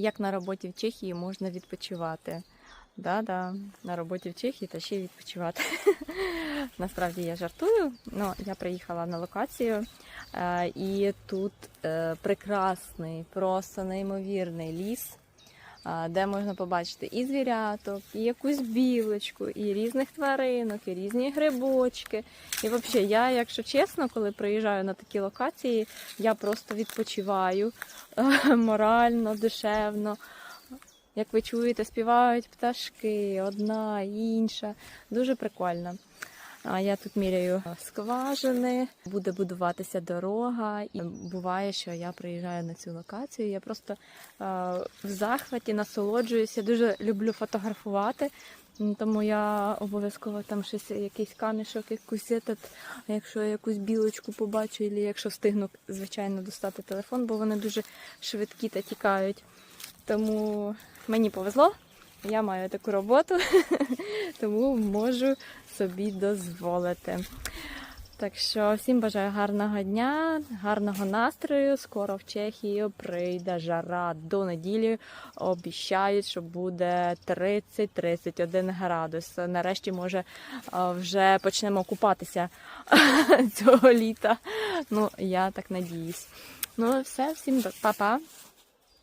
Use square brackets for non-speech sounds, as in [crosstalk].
як на роботі в Чехії можна відпочивати. Да-да, на роботі в Чехії та ще й відпочивати. [laughs] Насправді я жартую. але я приїхала на локацію, е, і тут е, прекрасний, просто неймовірний ліс, де можна побачити і звіряток, і якусь білочку, і різних тваринок, і різні грибочки. І взагалі, я, якщо чесно, коли приїжджаю на такі локації, я просто відпочиваю морально, душевно. Як ви чуєте, співають пташки, одна, інша. Дуже прикольно. А я тут міряю скважини, буде будуватися дорога. І буває, що я приїжджаю на цю локацію. Я просто е, в захваті насолоджуюся. Дуже люблю фотографувати. Тому я обов'язково там щось, якийсь камішок, якусь етат, якщо я якусь білочку побачу, або якщо встигну, звичайно, достати телефон, бо вони дуже швидкі та тікають. Тому мені повезло, я маю таку роботу, [laughs] тому можу собі дозволити. Так що всім бажаю гарного дня, гарного настрою. Скоро в Чехію прийде жара до неділі. Обіцяють, що буде 30-31 градус. Нарешті, може, вже почнемо купатися [laughs] цього літа. Ну, я так надіюсь. Ну, все, всім па-па.